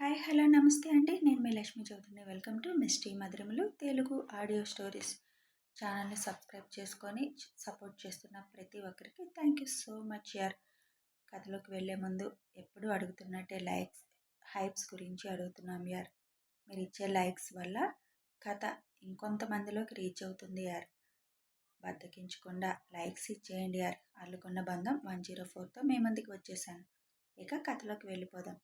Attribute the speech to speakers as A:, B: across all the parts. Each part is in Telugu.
A: హాయ్ హలో నమస్తే అండి. నేను మీ లక్ష్మి చౌదరిని. వెల్కమ్ టు మిస్టీ మధురములు తెలుగు ఆడియో స్టోరీస్ ఛానల్ని సబ్స్క్రైబ్ చేసుకొని సపోర్ట్ చేస్తున్న ప్రతి ఒక్కరికి థ్యాంక్ యూ సో మచ్ యార్. కథలోకి వెళ్ళే ముందు ఎప్పుడూ అడుగుతున్నట్టే లైక్స్ హైప్స్ గురించి అడుగుతున్నాం యార్. మీరు ఇచ్చే లైక్స్ వల్ల కథ ఇంకొంతమందిలోకి రీచ్ అవుతుంది యార్. బద్దకించకుండా లైక్స్ ఇచ్చేయండి యార్. అల్లుకున్న బంధం వన్ జీరో ఫోర్తో మీ ముందుకు వచ్చేసాను. ఇక కథలోకి వెళ్ళిపోదాం.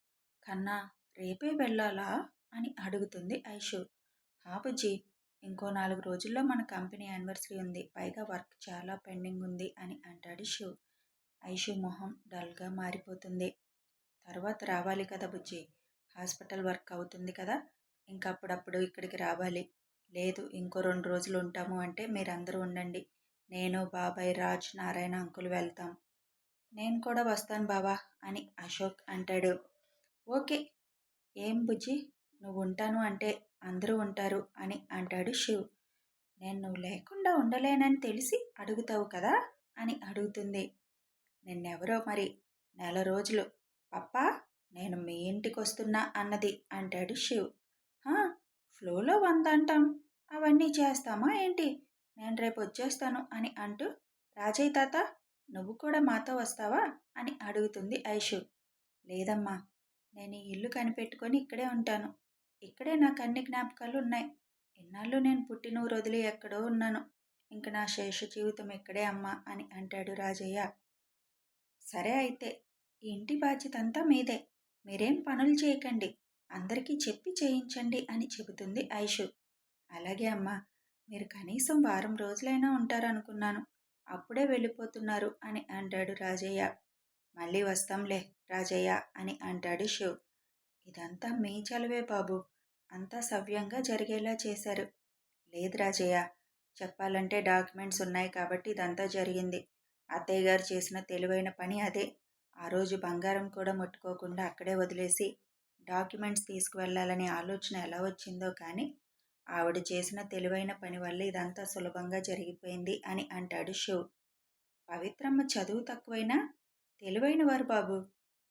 A: కన్నా రేపే వెళ్ళాలా? అని అడుగుతుంది ఐషు. హాబుజీ ఇంకో నాలుగు రోజుల్లో మన కంపెనీ యానివర్సరీ ఉంది. పైగా వర్క్ చాలా పెండింగ్ ఉంది అని అంటాడు షు. ఐషు మొహం డల్గా మారిపోతుంది. తర్వాత రావాలి కదా బుజ్జి? హాస్పిటల్ వర్క్ అవుతుంది కదా? ఇంకప్పుడప్పుడు ఇక్కడికి రావాలి. లేదు ఇంకో రెండు రోజులు ఉంటాము అంటే మీరందరూ ఉండండి. నేను బాబాయ్ రాజ్ నారాయణ అంకులు వెళ్తాం. నేను కూడా వస్తాను బావా అని అశోక్ అంటాడు. ఓకే ఏం బుజ్జి? నువ్వు ఉంటాను అంటే అందరూ ఉంటారు అని అంటాడు శివ్. నేను నువ్వు లేకుండా ఉండలేనని తెలిసి అడుగుతావు కదా అని అడుగుతుంది. నిన్నెవరో మరి? నెల రోజులు. పప్పా నేను మీ ఇంటికి వస్తున్నా అన్నది అంటాడు శివ్. ఫ్లోలో వంద అంటాం అవన్నీ చేస్తామా ఏంటి? నేను రేపు వచ్చేస్తాను అని అంటూ రాజయ్య తాత నువ్వు కూడా మాతో వస్తావా? అని అడుగుతుంది ఐషు. లేదమ్మా నేను ఈ ఇల్లు కనిపెట్టుకొని ఇక్కడే ఉంటాను. ఇక్కడే నాకు అన్ని జ్ఞాపకాలు ఉన్నాయి. ఎన్నాళ్ళు నేను పుట్టినూరు వదిలి ఎక్కడో ఉన్నాను. ఇంక నా శేష జీవితం ఇక్కడే అమ్మా అని అంటాడు రాజయ్య. సరే అయితే ఈ ఇంటి బాధ్యత అంతా మీదే. మీరేం పనులు చేయకండి. అందరికీ చెప్పి చేయించండి అని చెబుతుంది ఐషు. అలాగే అమ్మా మీరు కనీసం వారం రోజులైనా ఉంటారనుకున్నాను. అప్పుడే వెళ్ళిపోతున్నారు అని అంటాడు రాజయ్య. మళ్ళీ వస్తాంలే రాజయ్య అని అంటాడు శివ్. ఇదంతా మీ చలవే బాబు. అంతా సవ్యంగా జరిగేలా చేశారు. లేదు రాజయ్య చెప్పాలంటే డాక్యుమెంట్స్ ఉన్నాయి కాబట్టి ఇదంతా జరిగింది. అత్తయ్య గారు చేసిన తెలివైన పని అదే. ఆ రోజు బంగారం కూడా ముట్టుకోకుండా అక్కడే వదిలేసి డాక్యుమెంట్స్ తీసుకువెళ్ళాలనే ఆలోచన ఎలా వచ్చిందో కానీ ఆవిడ చేసిన తెలివైన పని వల్ల ఇదంతా సులభంగా జరిగిపోయింది అని అంటాడు శివ్. పవిత్రమ్మ చదువు తక్కువైనా తెలివైన వారు బాబు.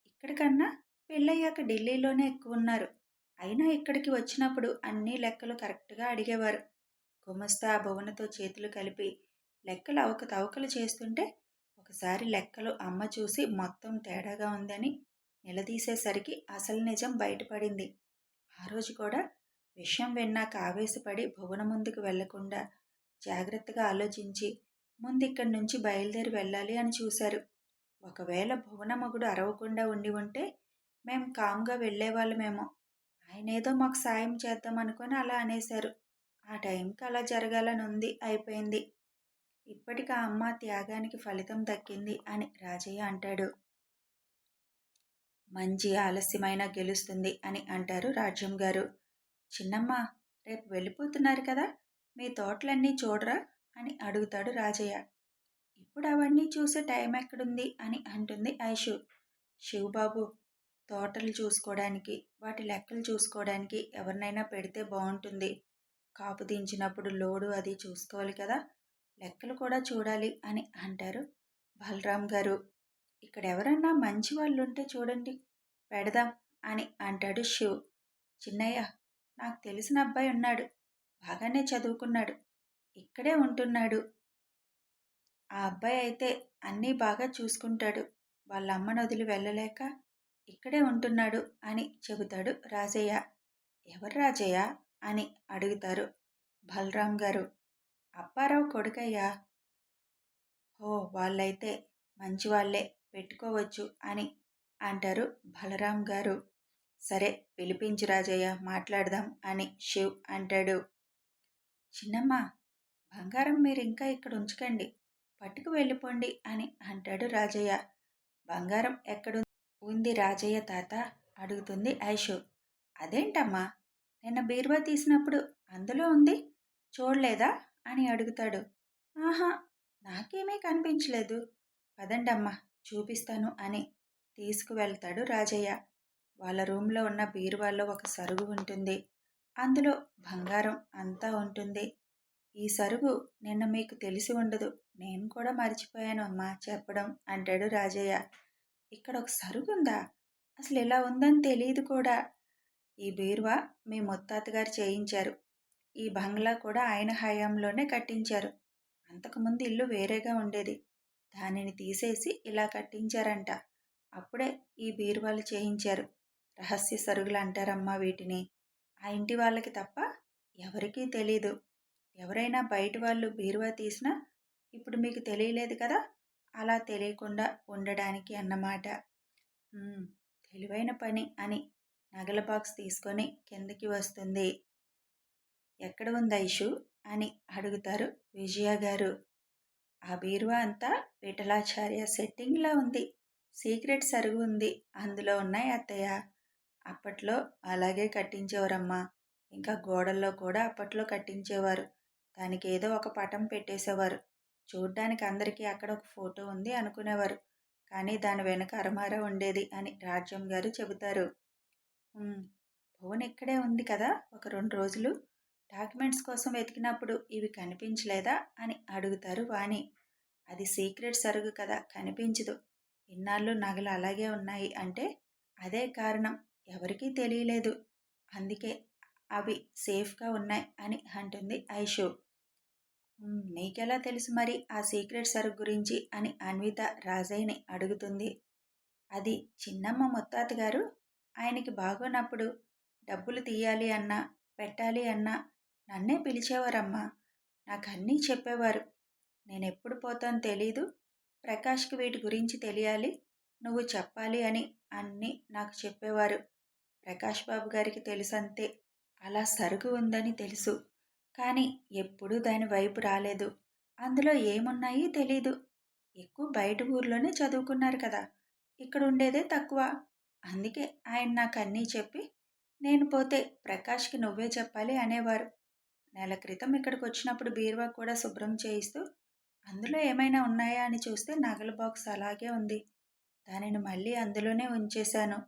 A: ఇక్కడికన్నా పెళ్ళయ్యాక ఢిల్లీలోనే ఎక్కువ ఉన్నారు అయినా ఇక్కడికి వచ్చినప్పుడు అన్ని లెక్కలు కరెక్ట్గా అడిగేవారు. గుమస్తా భువనతో చేతులు కలిపి లెక్కలు అవకతవకలు చేస్తుంటే ఒకసారి లెక్కలు అమ్మ చూసి మొత్తం తేడాగా ఉందని నిలదీసేసరికి అసలు నిజం బయటపడింది. ఆ రోజు కూడా విషయం విన్నాక ఆవేశపడి భువన ముందుకు వెళ్ళకుండా జాగ్రత్తగా ఆలోచించి ముందు ఇక్కడి నుంచి బయలుదేరి వెళ్ళాలి అని చూశారు. ఒకవేళ భువనమగుడు అరవకుండా ఉండి ఉంటే మేము కామ్గా వెళ్ళేవాళ్ళమేమో. ఆయన ఏదో మాకు సాయం చేద్దాం అనుకొని అలా అనేశారు. ఆ టైంకి అలా జరగాలని ఉంది అయిపోయింది. ఇప్పటికి ఆ అమ్మ త్యాగానికి ఫలితం దక్కింది అని రాజయ్య అంటాడు. మంచి ఆలస్యమైన గెలుస్తుంది అని అంటారు రాజ్యం గారు. చిన్నమ్మ రేపు వెళ్ళిపోతున్నారు కదా మీ తోటలన్నీ చూడరా అని అడుగుతాడు రాజయ్య. ఇప్పుడు అవన్నీ చూసే టైం ఎక్కడుంది? అని అంటుంది ఐషు. శివబాబు తోటలు చూసుకోవడానికి వాటి లెక్కలు చూసుకోవడానికి ఎవరినైనా పెడితే బాగుంటుంది కాపు దించినప్పుడు లోడు అది చూసుకోవాలి కదా? లెక్కలు కూడా చూడాలి అని అంటారు బలరాం గారు. ఇక్కడ ఎవరన్నా మంచి వాళ్ళు ఉంటే చూడండి పెడదాం అని అంటాడు శివ్. చిన్నయ్య నాకు తెలిసిన అబ్బాయి ఉన్నాడు బాగానే చదువుకున్నాడు ఇక్కడే ఉంటున్నాడు ఆ అబ్బాయి అయితే అన్నీ బాగా చూసుకుంటాడు. వాళ్ళ అమ్మను వదిలి వెళ్ళలేక ఇక్కడే ఉంటున్నాడు అని చెబుతాడు రాజయ్య. ఎవరు రాజయ్య? అని అడుగుతారు బలరాం గారు. అప్పారావు కొడుకయ్యా. ఓ వాళ్ళైతే మంచి వాళ్ళే పెట్టుకోవచ్చు అని అంటారు బలరాం గారు. సరే పిలిపించి రాజయ్య మాట్లాడదాం అని శివ్ అంటాడు. చిన్నమ్మ బంగారం మీరు ఇంకా ఇక్కడ ఉంచకండి పట్టుకు వెళ్ళిపోండి అని అంటాడు రాజయ్య. బంగారం ఎక్కడు ఉంది రాజయ్య తాత? అడుగుతుంది ఐషు. అదేంటమ్మా? నిన్న బీరువా తీసినప్పుడు అందులో ఉంది? చూడలేదా? అని అడుగుతాడు. ఆహా నాకేమీ కనిపించలేదు. పదండమ్మా చూపిస్తాను అని తీసుకువెళ్తాడు రాజయ్య. వాళ్ళ రూమ్లో ఉన్న బీరువాలో ఒక సరుగు ఉంటుంది. అందులో బంగారం అంతా ఉంటుంది. ఈ సరుగు నిన్న మీకు తెలిసి ఉండదు. నేను కూడా మర్చిపోయాను అమ్మా చెప్పడం అంటాడు రాజయ్య. ఇక్కడ ఒక సరుగు ఉందా? అసలు ఇలా ఉందని తెలియదు కూడా. ఈ బీరువా? మీ ముత్తాతగారు చేయించారు. ఈ బంగ్లా కూడా ఆయన హయాంలోనే కట్టించారు. అంతకుముందు ఇల్లు వేరేగా ఉండేది. దానిని తీసేసి ఇలా కట్టించారంట. అప్పుడే ఈ బీరువాలు చేయించారు. రహస్య సరుగులు అంటారమ్మా వీటిని. ఆ ఇంటి వాళ్ళకి తప్ప ఎవరికీ తెలీదు. ఎవరైనా బయట వాళ్ళు బీరువా తీసినా ఇప్పుడు మీకు తెలియలేదు కదా అలా తెలియకుండా ఉండడానికి అన్నమాట. తెలివైన పని అని నగల బాక్స్ తీసుకొని కిందకి వస్తుంది. ఎక్కడ ఉంది ఐషు? అని అడుగుతారు విజయ గారు. ఆ బీరువా అంతా విఠలాచార్య సెట్టింగ్లా ఉంది. సీక్రెట్ సరుగు ఉంది. అందులో ఉన్నాయి అత్తయ్య. అప్పట్లో అలాగే కట్టించేవారమ్మా. ఇంకా గోడల్లో కూడా అప్పట్లో కట్టించేవారు. దానికి ఏదో ఒక పటం పెట్టేసేవారు. చూడ్డానికి అందరికీ అక్కడ ఒక ఫోటో ఉంది అనుకునేవారు. కానీ దాని వెనుక అరమార ఉండేది అని రాజ్యం గారు చెబుతారు. భువన్ ఇక్కడే ఉంది కదా ఒక రెండు రోజులు. డాక్యుమెంట్స్ కోసం వెతికినప్పుడు ఇవి కనిపించలేదా? అని అడుగుతారు వాణి. అది సీక్రెట్ సరుగు కదా కనిపించదు. ఇన్నాళ్ళు నగలు అలాగే ఉన్నాయి అంటే అదే కారణం. ఎవరికీ తెలియలేదు. అందుకే అవి సేఫ్గా ఉన్నాయి అని అంటుంది ఐషు. నీకెలా తెలుసు మరి ఆ సీక్రెట్ సరుకు గురించి? అని అన్విత రాజయ్యని అడుగుతుంది. అది చిన్నమ్మ ముత్తాత గారు ఆయనకి బాగోనప్పుడు డబ్బులు తీయాలి అన్నా పెట్టాలి అన్నా నన్నే పిలిచేవారమ్మా. నాకు అన్నీ చెప్పేవారు. నేను ఎప్పుడు పోతాను తెలీదు. ప్రకాష్కి వీటి గురించి తెలియాలి. నువ్వు చెప్పాలి అని అన్నీ నాకు చెప్పేవారు. ప్రకాష్ బాబు గారికి తెలుసంతే. అలా సరుకు ఉందని తెలుసు. కానీ ఎప్పుడూ దాని వైపు రాలేదు. అందులో ఏమున్నాయి తెలీదు. ఎక్కువ బయట ఊర్లోనే చదువుకున్నారు కదా ఇక్కడ ఉండేదే తక్కువ. అందుకే ఆయన నాకు అన్నీ చెప్పి నేను పోతే ప్రకాష్కి నువ్వే చెప్పాలి అనేవారు. నెల క్రితం ఇక్కడికి వచ్చినప్పుడు బీరువా కూడా శుభ్రం చేయిస్తూ అందులో ఏమైనా ఉన్నాయా అని చూస్తే నగల బాక్స్ అలాగే ఉంది. దానిని మళ్ళీ అందులోనే ఉంచేశాను.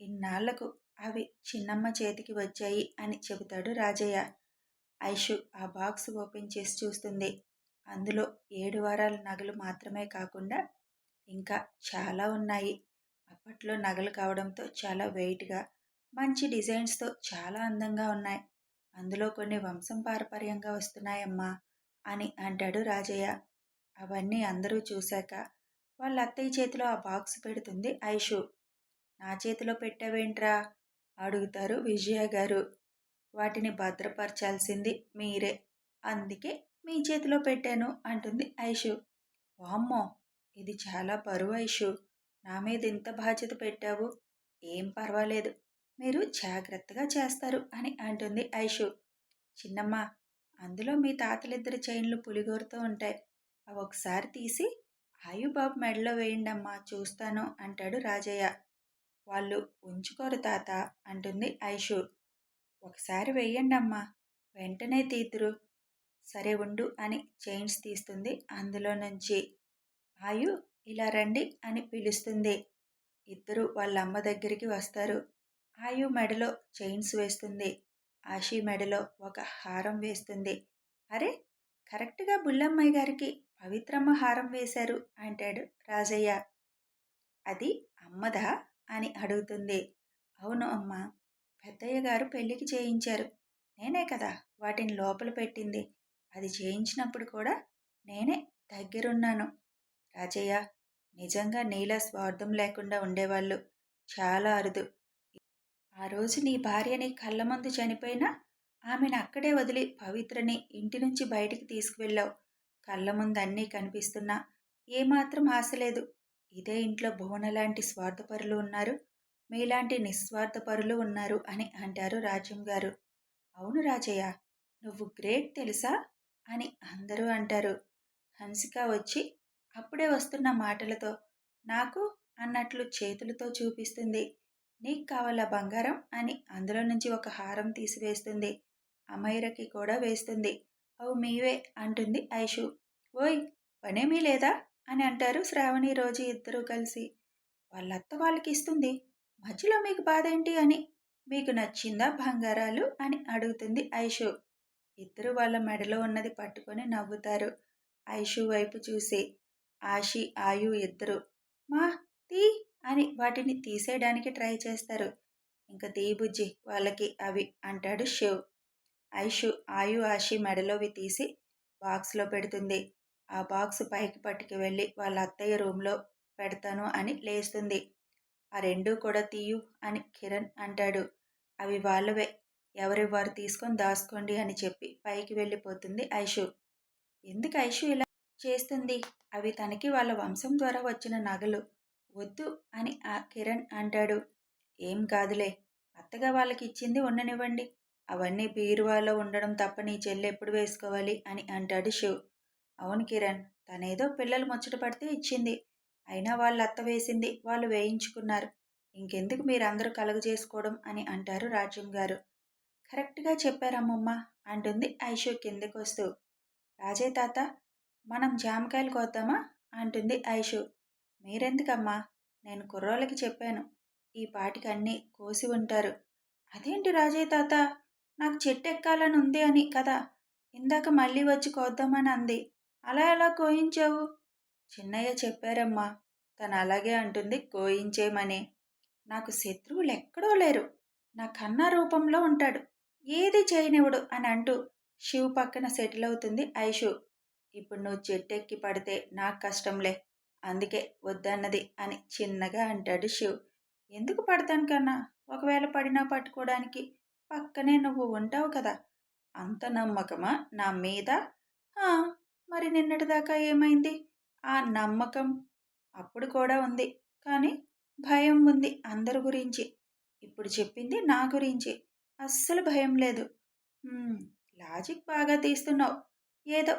A: ఇన్నాళ్ళకు అవి చిన్నమ్మ చేతికి వచ్చాయి అని చెబుతాడు రాజయ్య. ఐషు ఆ బాక్స్ ఓపెన్ చేసి చూస్తుంది. అందులో ఏడు వారాల నగలు మాత్రమే కాకుండా ఇంకా చాలా ఉన్నాయి. అప్పట్లో నగలు కావడంతో చాలా వెయిట్గా మంచి డిజైన్స్తో చాలా అందంగా ఉన్నాయి. అందులో కొన్ని వంశం పారపర్యంగా వస్తున్నాయమ్మా అని అంటాడు రాజయ్య. అవన్నీ అందరూ చూశాక వాళ్ళ అత్తయ్య చేతిలో ఆ బాక్స్ పెడుతుంది ఐషు. నా చేతిలో పెట్టావేంట్రా? అడుగుతారు విజయ గారు. వాటిని భద్రపరచాల్సింది మీరే. అందుకే మీ చేతిలో పెట్టాను అంటుంది ఐషు. వామ్మో ఇది చాలా బరువు ఐషు. నా మీద ఇంత బాధ్యత పెట్టావు. ఏం పర్వాలేదు. మీరు జాగ్రత్తగా చేస్తారు అని అంటుంది ఐషు. చిన్నమ్మ అందులో మీ తాతలిద్దరి చైన్లు పులిగోరుతూ ఉంటాయి. అవి ఒకసారి తీసి ఆయుబాబు మెడలో వేయండమ్మా చూస్తాను అంటాడు రాజయ్య. వాళ్ళు ఉంచుకోరు తాత అంటుంది ఐషు. ఒకసారి వెయ్యండమ్మా. వెంటనే తీతురు. సరే ఉండు అని చైన్స్ తీస్తుంది. అందులో నుంచి ఆయు ఇలా రండి అని పిలుస్తుంది. ఇద్దరు వాళ్ళ అమ్మ దగ్గరికి వస్తారు. ఆయు మెడలో చైన్స్ వేస్తుంది. ఆషి మెడలో ఒక హారం వేస్తుంది. అరే కరెక్ట్గా బుల్లమ్మాయి గారికి పవిత్రమ్మ హారం వేశారు అంటాడు రాజయ్య. అది అమ్మదా? అని అడుగుతుంది. అవును అమ్మ. పెద్దయ్య గారు పెళ్ళికి చేయించారు. నేనే కదా వాటిని లోపల పెట్టింది. అది చేయించినప్పుడు కూడా నేనే దగ్గరున్నాను. రాజయ్య నిజంగా నీలా స్వార్థం లేకుండా ఉండేవాళ్ళు. చాలా అరుదు. ఆ రోజు నీ భార్యని కళ్ళ ముందు చనిపోయినా ఆమెను అక్కడే వదిలి పవిత్రని ఇంటి నుంచి బయటికి తీసుకువెళ్ళావు. కళ్ళ ముందు అన్నీ కనిపిస్తున్నా. ఏమాత్రం ఆశ లేదు. ఇదే ఇంట్లో భువన లాంటి స్వార్థపరులు ఉన్నారు. మీలాంటి నిస్వార్థపరులు ఉన్నారు అని అంటారు రాజ్యం గారు. అవును రాజయ్య నువ్వు గ్రేట్ తెలుసా? అని అందరూ అంటారు. హన్సిక వచ్చి అప్పుడే వస్తున్న మాటలతో నాకు అన్నట్లు చేతులతో చూపిస్తుంది. నీకు కావాలా బంగారం? అని అందులో నుంచి ఒక హారం తీసివేస్తుంది. అమైరకి కూడా వేస్తుంది. అవు మీవే అంటుంది ఐషు. ఓయ్ పనేమీ లేదా? అని అంటారు శ్రావణి రోజు ఇద్దరూ కలిసి. వాళ్ళత్త వాళ్ళకి ఇస్తుంది మధ్యలో మీకు బాధ ఏంటి అని? మీకు నచ్చిందా బంగారాలు అని అడుగుతుంది ఐషు. ఇద్దరు వాళ్ళ మెడలో ఉన్నది పట్టుకొని నవ్వుతారు. ఐషు వైపు చూసి ఆషి ఆయు ఇద్దరు మా తీ అని వాటిని తీసేయడానికి ట్రై చేస్తారు. ఇంకా తీబుజ్జి వాళ్ళకి అవి అంటాడు శివ్. ఐషు ఆయు ఆషి మెడలోవి తీసి బాక్స్లో పెడుతుంది. ఆ బాక్స్ పైకి పట్టుకు వెళ్ళి వాళ్ళ అత్తయ్య రూమ్లో పెడతాను అని లేస్తుంది. ఆ రెండూ కూడా తీయు అని కిరణ్ అంటాడు. అవి వాళ్ళవే. ఎవరి వారు తీసుకొని దాచుకోండి అని చెప్పి పైకి వెళ్ళిపోతుంది ఐషు. ఎందుకు ఐషు ఇలా చేస్తుంది? అవి తనకి వాళ్ళ వంశం ద్వారా వచ్చిన నగలు. వద్దు అని ఆ కిరణ్ అంటాడు. ఏం కాదులే. అత్తగా వాళ్ళకి ఇచ్చింది ఉండనివ్వండి అవన్నీ బీరువాలో ఉండడం తప్ప నీ చెల్లె ఎప్పుడు వేసుకోవాలి అని అంటాడు శివ్. అవును కిరణ్ తనేదో పిల్లలు ముచ్చట పడితే ఇచ్చింది. అయినా వాళ్ళు అత్త వేసింది వాళ్ళు వేయించుకున్నారు. ఇంకెందుకు మీరందరూ కలుగజేసుకోవడం అని అంటారు రాజ్యం గారు. కరెక్ట్గా చెప్పారమ్మమ్మ అంటుంది ఐషు కిందకు వస్తూ రాజే తాత మనం జామకాయలు కోద్దామా? అంటుంది ఐషు. మీరెందుకమ్మా? నేను కుర్రోళ్ళకి చెప్పాను. ఈ పాటికి అన్నీ కోసి ఉంటారు. అదేంటి రాజయ్య తాత? నాకు చెట్టు ఎక్కాలని ఉంది అని కదా. ఇందాక మళ్ళీ వచ్చి కోద్దామని అంది. అలా ఎలా కోయించావు? చిన్నయ్య చెప్పారమ్మా తను అలాగే అంటుంది గోయించేమని నాకు శత్రువులు ఎక్కడో లేరు. నా కన్నా రూపంలో ఉంటాడు. ఏది చేయనివ్వడు అని అంటూ శివ్ పక్కన సెటిల్ అవుతుంది ఐషు. ఇప్పుడు నువ్వు చెట్టెక్కి పడితే నాకు కష్టంలే. అందుకే వద్దన్నది అని చిన్నగా అంటాడు శివ్. ఎందుకు పడతాను కన్నా? ఒకవేళ పడినా పట్టుకోవడానికి పక్కనే నువ్వు ఉంటావు కదా. అంత నమ్మకమా నా మీద? మరి నిన్నటిదాకా ఏమైంది? ఆ నమ్మకం అప్పుడు కూడా ఉంది. కానీ భయం ఉంది అందరి గురించి. ఇప్పుడు చెప్పింది నా గురించి. అస్సలు భయం లేదు. లాజిక్ బాగా తీస్తున్నావు. ఏదో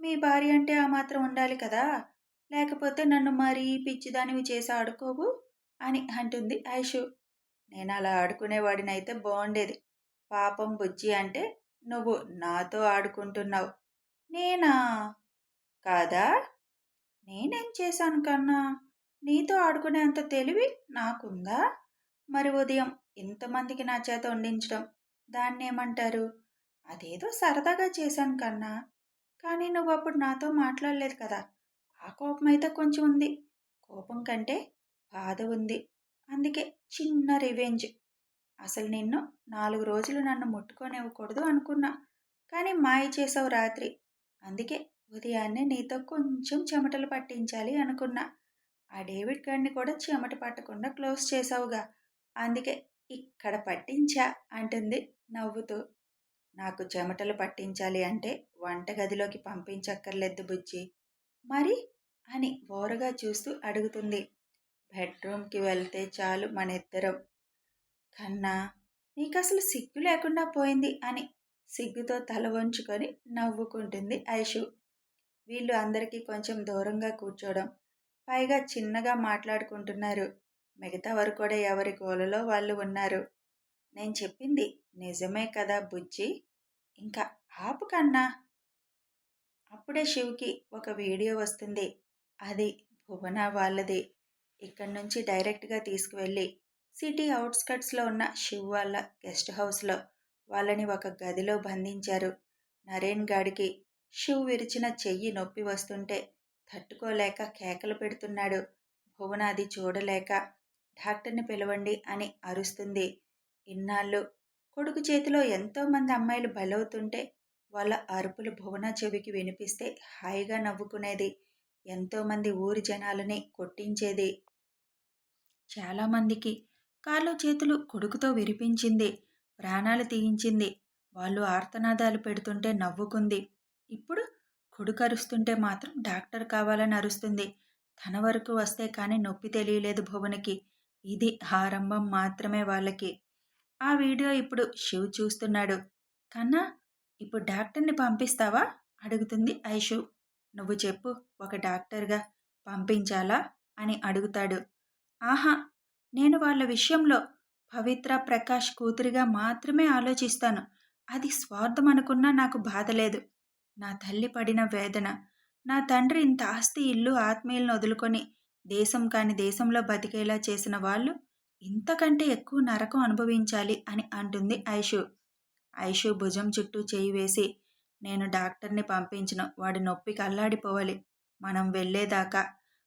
A: మీ భార్య అంటే ఆ మాత్రం ఉండాలి కదా. లేకపోతే నన్ను మరీ పిచ్చిదానివి చేసి ఆడుకోవు అని అంటుంది ఐషు. నేను అలా ఆడుకునేవాడినైతే బాగుండేది. పాపం బుజ్జి అంటే నువ్వు నాతో ఆడుకుంటున్నావు. నేనా? కాదా? నేనేం చేశాను కన్నా? నీతో ఆడుకునేంత తెలివి నాకుందా? మరి ఉదయం ఇంతమందికి నా చేత వండించడం దాన్ని ఏమంటారు అదేదో సరదాగా చేశాను కన్నా. కానీ నువ్వు అప్పుడు నాతో మాట్లాడలేదు కదా. ఆ కోపం అయితే కొంచెం ఉంది. కోపం కంటే బాధ ఉంది. అందుకే చిన్న రివెంజ్. అసలు నిన్ను నాలుగు రోజులు నన్ను ముట్టుకొనివ్వకూడదు అనుకున్నా. కానీ మాయ చేసావు రాత్రి. అందుకే ఉదయాన్నే నీతో కొంచెం చెమటలు పట్టించాలి అనుకున్నా. ఆ డేవిడ్ గారిని కూడా చెమట పట్టకుండా క్లోజ్ చేసావుగా అందుకే ఇక్కడ పట్టించా అంటుంది నవ్వుతూ. నాకు చెమటలు పట్టించాలి అంటే వంటగదిలోకి పంపించక్కర్లేదు బుజ్జి. మరి? అని ఓరగా చూస్తూ అడుగుతుంది. బెడ్రూమ్కి వెళ్తే చాలు మన ఇద్దరం కన్నా నీకు అసలు సిగ్గు లేకుండా పోయింది అని సిగ్గుతో తల వంచుకొని నవ్వుకుంటుంది ఐషు. వీళ్ళు అందరికీ కొంచెం దూరంగా కూర్చోవడం పైగా చిన్నగా మాట్లాడుకుంటున్నారు. మిగతా వారు కూడా ఎవరి గోలలో వాళ్ళు ఉన్నారు. నేను చెప్పింది నిజమే కదా బుజ్జి? ఇంకా ఆపు కన్నా. అప్పుడే శివ్కి ఒక వీడియో వస్తుంది. అది భువన వాళ్ళది. ఇక్కడి నుంచి డైరెక్ట్గా తీసుకువెళ్ళి సిటీ అవుట్స్కట్స్లో ఉన్న శివ్ వాళ్ళ గెస్ట్ హౌస్లో వాళ్ళని ఒక గదిలో బంధించారు. నరేన్ గాడికి శివ్ విరిచిన చెయ్యి నొప్పి వస్తుంటే తట్టుకోలేక కేకలు పెడుతున్నాడు. భువన అది చూడలేక డాక్టర్ని పిలవండి అని అరుస్తుంది. ఇన్నాళ్ళు కొడుకు చేతిలో ఎంతోమంది అమ్మాయిలు బలవుతుంటే వాళ్ళ అరుపులు భువన చెవికి వినిపిస్తే హాయిగా నవ్వుకునేది. ఎంతోమంది ఊరి జనాలని కొట్టించేది. చాలామందికి కాళ్ళు చేతులు కొడుకుతో విరిపించింది. ప్రాణాలు తీయించింది. వాళ్ళు ఆర్తనాదాలు పెడుతుంటే నవ్వుకుంది. ఇప్పుడు కొడుకు అరుస్తుంటే మాత్రం డాక్టర్ కావాలని అరుస్తుంది. తన వరకు వస్తే కానీ నొప్పి తెలియలేదు భువనకి. ఇది ఆరంభం మాత్రమే వాళ్ళకి. ఆ వీడియో ఇప్పుడు శివ్ చూస్తున్నాడు. కన్నా ఇప్పుడు డాక్టర్ని పంపిస్తావా? అడుగుతుంది ఐషు. నువ్వు చెప్పు ఒక డాక్టర్గా పంపించాలా? అని అడుగుతాడు. ఆహా నేను వాళ్ళ విషయంలో పవిత్ర ప్రకాష్ కూతురిగా మాత్రమే ఆలోచిస్తాను. అది స్వార్థం అనుకున్నా నాకు బాధ లేదు. నా తల్లి పడిన వేదన నా తండ్రి ఇంత ఆస్తి ఇల్లు ఆత్మీయులను వదులుకొని దేశం కాని దేశంలో బతికేలా చేసిన వాళ్ళు ఇంతకంటే ఎక్కువ నరకం అనుభవించాలి అని అంటుంది ఐషు. ఐషు భుజం చుట్టూ చేయి వేసి నేను డాక్టర్ని పంపించిన వాడి నొప్పికి అల్లాడిపోవాలి మనం వెళ్ళేదాకా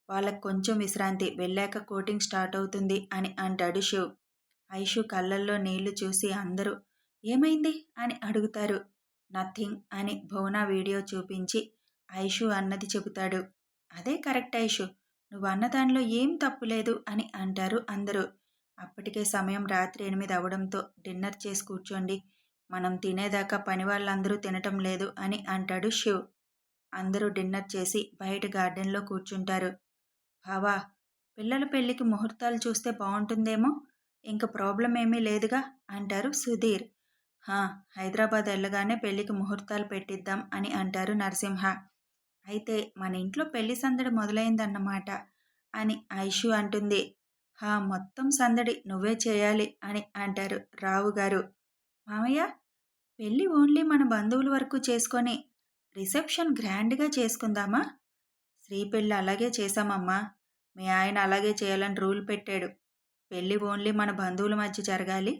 A: వాళ్ళకు కొంచెం విశ్రాంతి వెళ్ళాక కోటింగ్ స్టార్ట్ అవుతుంది అని అంటాడు శివ్. ఐషు కళ్ళల్లో నీళ్ళు చూసి అందరూ ఏమైంది? అని అడుగుతారు. నథింగ్ అని భువన వీడియో చూపించి ఐషు అన్నది చెబుతాడు. అదే కరెక్ట్ ఐషు నువ్వు అన్న దానిలో ఏం తప్పు లేదు అని అంటారు అందరూ. అప్పటికే సమయం రాత్రి ఎనిమిది అవడంతో డిన్నర్ చేసి కూర్చోండి మనం తినేదాకా పని వాళ్ళందరూ తినటం లేదు అని అంటాడు శివ్. అందరూ డిన్నర్ చేసి బయట గార్డెన్లో కూర్చుంటారు. బావా పిల్లల పెళ్ళికి ముహూర్తాలు చూస్తే బాగుంటుందేమో ఇంక ప్రాబ్లం ఏమీ లేదుగా అంటారు సుధీర్. హైదరాబాద్ వెళ్ళగానే పెళ్ళికి ముహూర్తాలు పెట్టిద్దాం అని అంటారు నరసింహ. అయితే మన ఇంట్లో పెళ్ళి సందడి మొదలైందన్నమాట అని ఐషు అంటుంది. హా మొత్తం సందడి నువ్వే చేయాలి అని అంటారు రావు గారు. మామయ్య పెళ్ళి ఓన్లీ మన బంధువుల వరకు చేసుకొని రిసెప్షన్ గ్రాండ్గా చేసుకుందామా? శ్రీ పెళ్ళి అలాగే చేశామమ్మా. మీ ఆయన అలాగే చేయాలని రూల్ పెట్టాడు. పెళ్ళి ఓన్లీ మన బంధువుల మధ్య జరగాలి.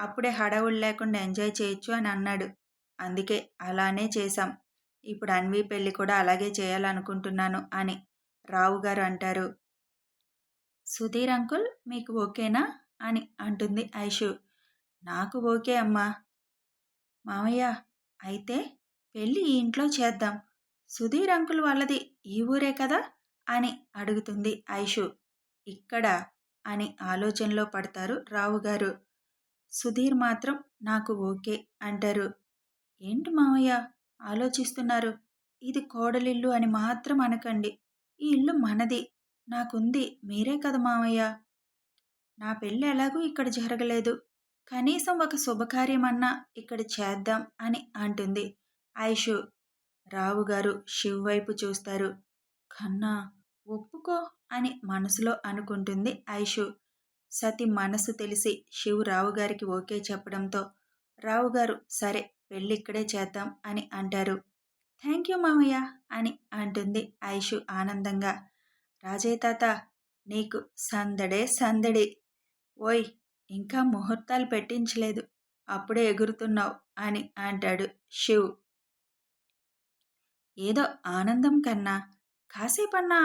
A: అప్పుడే హడావులు లేకుండా ఎంజాయ్ చేయొచ్చు అని అన్నాడు. అందుకే అలానే చేశాం. ఇప్పుడు అన్వి పెళ్ళి కూడా అలాగే చేయాలనుకుంటున్నాను అని రావు గారు అంటారు. సుధీర్ అంకుల్ మీకు ఓకేనా? అని అంటుంది ఐషు. నాకు ఓకే అమ్మా. మామయ్య అయితే పెళ్ళి ఈ ఇంట్లో చేద్దాం. సుధీర్ అంకుల్ వాళ్ళది ఈ ఊరే కదా? అని అడుగుతుంది ఐషు. ఇక్కడ అని ఆలోచనలో పడతారు రావు గారు. సుధీర్ మాత్రం నాకు ఓకే అంటారు. ఏంటి మామయ్య ఆలోచిస్తున్నారు. ఇది కోడలిల్లు అని మాత్రం అనకండి. ఈ ఇల్లు మనది. నాకుంది. మీరే కదా మామయ్య నా పెళ్ళి ఎలాగూ ఇక్కడ జరగలేదు. కనీసం ఒక శుభకార్యమన్నా ఇక్కడ చేద్దాం అని అంటుంది. ఐషు రావు గారు శివ్ వైపు చూస్తారు. కన్నా ఒప్పుకో అని మనసులో అనుకుంటుంది ఐషు సతి మనసు తెలిసి శివ్ రావు గారికి ఓకే చెప్పడంతో రావు గారు సరే పెళ్ళి ఇక్కడే చేద్దాం అని అంటారు. థ్యాంక్ యూ మామయ్య అని అంటుంది ఐషు ఆనందంగా. రాజయ్య తాత నీకు సందడే సందడి. ఓయ్ ఇంకా ముహూర్తాలు పెట్టించలేదు. అప్పుడే ఎగురుతున్నావు అని అంటాడు శివ్. ఏదో ఆనందం కన్నా కాసేపన్నా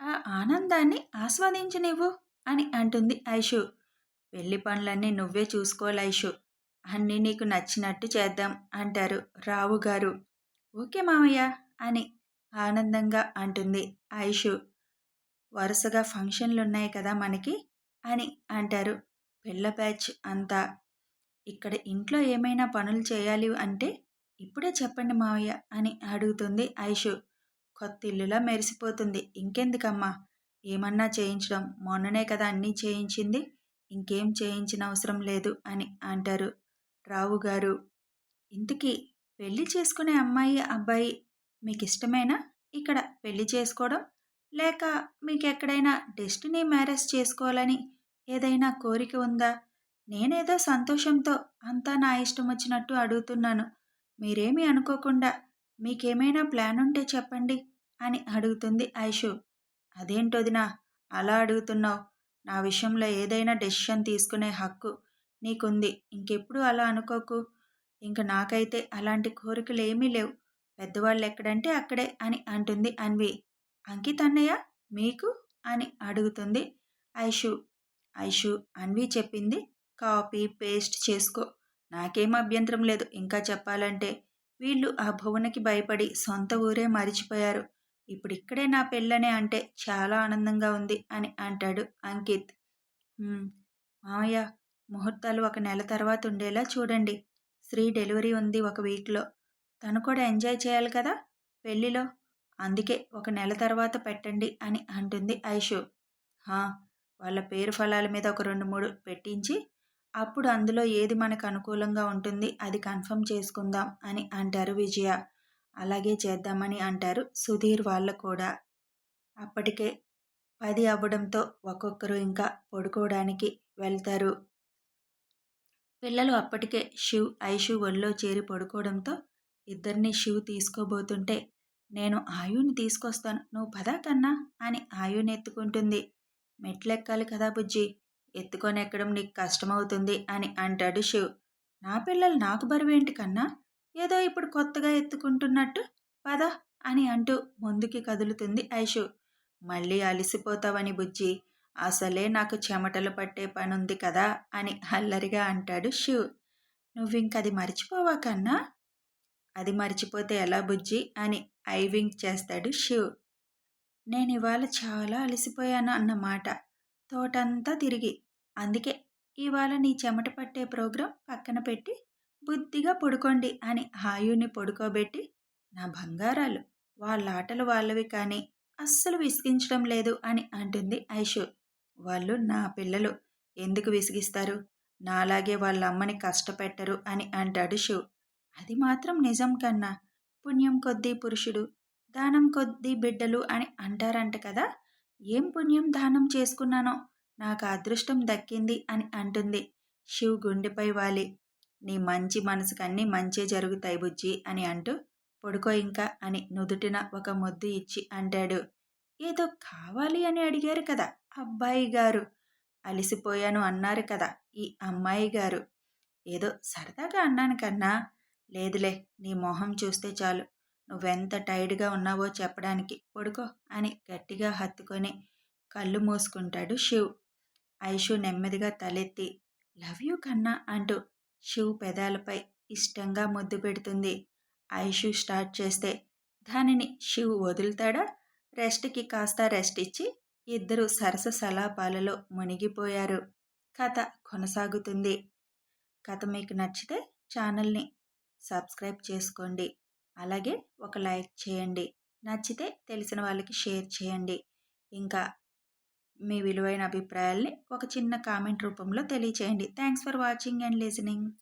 A: ఆ ఆనందాన్ని ఆస్వాదించనివ్వు అని అంటుంది ఐషు. పెళ్ళి పనులన్నీ నువ్వే చూసుకోవాలి ఐషు. అన్నీ నీకు నచ్చినట్టు చేద్దాం అంటారు రావు గారు. ఓకే మామయ్య అని ఆనందంగా అంటుంది ఐషు. వరుసగా ఫంక్షన్లు ఉన్నాయి కదా మనకి అని అంటారు పిల్ల బ్యాచ్ అంతా. ఇక్కడ ఇంట్లో ఏమైనా పనులు చేయాలి అంటే ఇప్పుడే చెప్పండి మావయ్య అని అడుగుతుంది ఐషు. కొత్త ఇల్లులా మెరిసిపోతుంది. ఇంకెందుకమ్మా? ఏమన్నా చేయించడం. మొన్ననే కదా అన్నీ చేయించింది. ఇంకేం చేయించిన అవసరం లేదు అని అంటారు. రావు గారు ఇంతకీ పెళ్ళి చేసుకునే అమ్మాయి అబ్బాయి మీకు ఇష్టమేనా ఇక్కడ పెళ్ళి చేసుకోవడం? లేక మీకు ఎక్కడైనా డెస్టినీ మ్యారేజ్ చేసుకోవాలని ఏదైనా కోరిక ఉందా? నేనేదో సంతోషంతో అంతా నా ఇష్టం వచ్చినట్టు అడుగుతున్నాను. మీరేమీ అనుకోకుండా మీకేమైనా ప్లాన్ ఉంటే చెప్పండి అని అడుగుతుంది ఐషు. అదేంటొదినా అలా అడుగుతున్నావు. నా విషయంలో ఏదైనా డెసిషన్ తీసుకునే హక్కు నీకుంది. ఇంకెప్పుడు అలా అనుకోకు. ఇంక నాకైతే అలాంటి కోరికలు ఏమీ లేవు. పెద్దవాళ్ళు ఎక్కడంటే అక్కడే అని అంటుంది అన్వి. అంకిత్ అన్నయ్య? మీకు? అని అడుగుతుంది ఐషు. ఐషు అన్వి చెప్పింది కాపీ పేస్ట్ చేసుకో. నాకేం అభ్యంతరం లేదు. ఇంకా చెప్పాలంటే వీళ్ళు ఆ భువనకి భయపడి సొంత ఊరే మరిచిపోయారు. ఇప్పుడు ఇక్కడే నా పెళ్ళనే అంటే చాలా ఆనందంగా ఉంది అని అంటాడు అంకిత్. మామయ్య ముహూర్తాలు ఒక నెల తర్వాత ఉండేలా చూడండి. శ్రీ డెలివరీ ఉంది ఒక వీక్లో. తను కూడా ఎంజాయ్ చేయాలి కదా పెళ్ళిలో. అందుకే ఒక నెల తర్వాత పెట్టండి అని అంటుంది ఐషు. వాళ్ళ పేరు ఫలాల మీద ఒక రెండు మూడు పెట్టించి అప్పుడు అందులో ఏది మనకు అనుకూలంగా ఉంటుంది అది కన్ఫర్మ్ చేసుకుందాం అని అంటారు విజయ. అలాగే చేద్దామని అంటారు సుధీర్ వాళ్ళు కూడా. అప్పటికే పది అవ్వడంతో ఒక్కొక్కరు ఇంకా పడుకోవడానికి వెళ్తారు. పిల్లలు అప్పటికే శివ్ ఐషు ఒళ్ళో చేరి పడుకోవడంతో ఇద్దరిని శివ్ తీసుకోబోతుంటే నేను ఆయుని తీసుకొస్తాను. నువ్వు పదా కన్నా అని ఆయుని ఎత్తుకుంటుంది. మెట్లెక్కాలి కదా బుజ్జి. ఎత్తుకొని ఎక్కడం నీకు కష్టమవుతుంది అని అంటాడు శివ్. నా పిల్లలు నాకు బరువేంటి కన్నా? ఏదో ఇప్పుడు కొత్తగా ఎత్తుకుంటున్నట్టు పద అని అంటూ ముందుకి కదులుతుంది ఐషు. మళ్ళీ అలిసిపోతావని బుజ్జి. అసలే నాకు చెమటలు పట్టే పనుంది కదా అని అల్లరిగా అంటాడు శివ్ నువ్వింకది మర్చిపోవా కన్నా? అది మర్చిపోతే ఎలా బుజ్జి? అని ఐవింగ్ చేస్తాడు శివ్ నేను ఇవాళ చాలా అలసిపోయాను అన్నమాట. తోటంతా తిరిగి. అందుకే ఇవాళ నీ చెమట పట్టే ప్రోగ్రాం పక్కన పెట్టి బుద్ధిగా పడుకోండి అని హాయుని పడుకోబెట్టి నా బంగారాలు వాళ్ళ ఆటలు వాళ్ళవి కానీ అస్సలు విసిగించడం లేదు అని అంటుంది ఐషు. వాళ్ళు నా పిల్లలు ఎందుకు విసిగిస్తారు? నాలాగే వాళ్ళ అమ్మని కష్టపెట్టరు అని అంటాడు శివ్ అది మాత్రం నిజం కన్నా పుణ్యం కొద్దీ పురుషుడు దానం కొద్దీ బిడ్డలు అని అంటారంట కదా. ఏం పుణ్యం దానం చేసుకున్నానో నాకు అదృష్టం దక్కింది అని అంటుంది శివ్ గుండెపై వాలి. నీ మంచి మనసుకు అన్నీ మంచే జరుగుతాయి బుజ్జి అని అంటూ పడుకో ఇంకా అని నుదుటిన ఒక ముద్దు ఇచ్చి అంటాడు. ఏదో కావాలి అని అడిగారు కదా అబ్బాయి గారు. అలిసిపోయాను అన్నారు కదా ఈ అమ్మాయి గారు. ఏదో సరదాగా అన్నాను కన్నా లేదులే నీ మొహం చూస్తే చాలు. నువ్వెంత టైర్డ్గా ఉన్నావో చెప్పడానికి పడుకో అని గట్టిగా హత్తుకొని కళ్ళు మూసుకుంటాడు శివ్. ఐషు నెమ్మదిగా తలెత్తి లవ్ యూ కన్నా అంటూ శివ్ పెదాలపై ఇష్టంగా ముద్దు పెడుతుంది. ఐషు స్టార్ట్ చేస్తే దానిని శివ్ వదులుతాడా? రెస్ట్కి కాస్త రెస్ట్ ఇచ్చి ఇద్దరు సరస సలాపాలలో మునిగిపోయారు. కథ కొనసాగుతుంది. కథ మీకు నచ్చితే ఛానల్ని సబ్స్క్రైబ్ చేసుకోండి. అలాగే ఒక లైక్ చేయండి. నచ్చితే తెలిసిన వాళ్ళకి షేర్ చేయండి. ఇంకా మీ విలువైన అభిప్రాయాల్ని ఒక చిన్న కామెంట్ రూపంలో తెలియచేయండి. Thanks for watching and listening